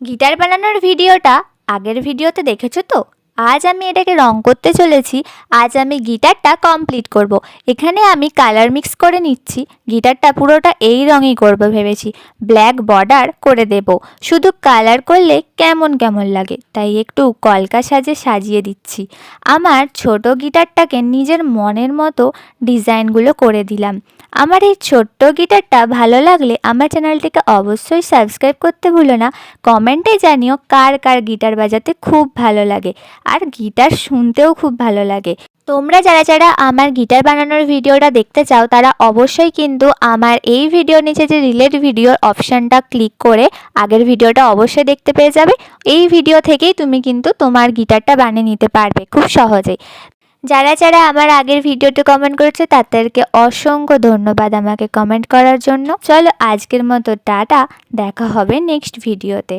Guitar বানানোর ভিডিওটা আগের ভিডিওতে দেখেছ তো? আজ আমি এটাকে রং করতে চলেছি, আজ আমি গিটারটা কমপ্লিট করব। এখানে আমি কালার মিক্স করে নিচ্ছি, গিটারটা পুরোটা এই রঙই করব ভেবেছি ব্ল্যাক বর্ডার করে দেব। শুধু কালার করলে কেমন কেমন লাগে, তাই একটু কলকা সাজে সাজিয়ে দিচ্ছি। আমার ছোট গিটারটাকে নিজের মনের মতো ডিজাইনগুলো করে দিলাম। আমার এই ছোট্ট গিটারটা ভালো লাগলে আমার চ্যানেলটিকে অবশ্যই সাবস্ক্রাইব করতে ভুলো না। কমেন্টে জানিও কার কার গিটার বাজাতে খুব ভালো লাগে। আর গিটার শুনতেও খুব ভালো লাগে। তোমরা যারা যারা আমার গিটার বানানোর ভিডিওটা দেখতে চাও, তারা অবশ্যই কিন্তু আমার এই ভিডিওর নিচে যে রিলেট ভিডিওর অপশানটা ক্লিক করে আগের ভিডিওটা অবশ্যই দেখতে পেয়ে যাবে। এই ভিডিও থেকেই তুমি কিন্তু তোমার গিটারটা বানিয়ে নিতে পারবে খুব সহজেই। যারা যারা আমার আগের ভিডিওতে কমেন্ট করেছে, তাদেরকে অসংখ্য ধন্যবাদ আমাকে কমেন্ট করার জন্য। চলো আজকের মতো টাটা, দেখা হবে নেক্সট ভিডিওতে।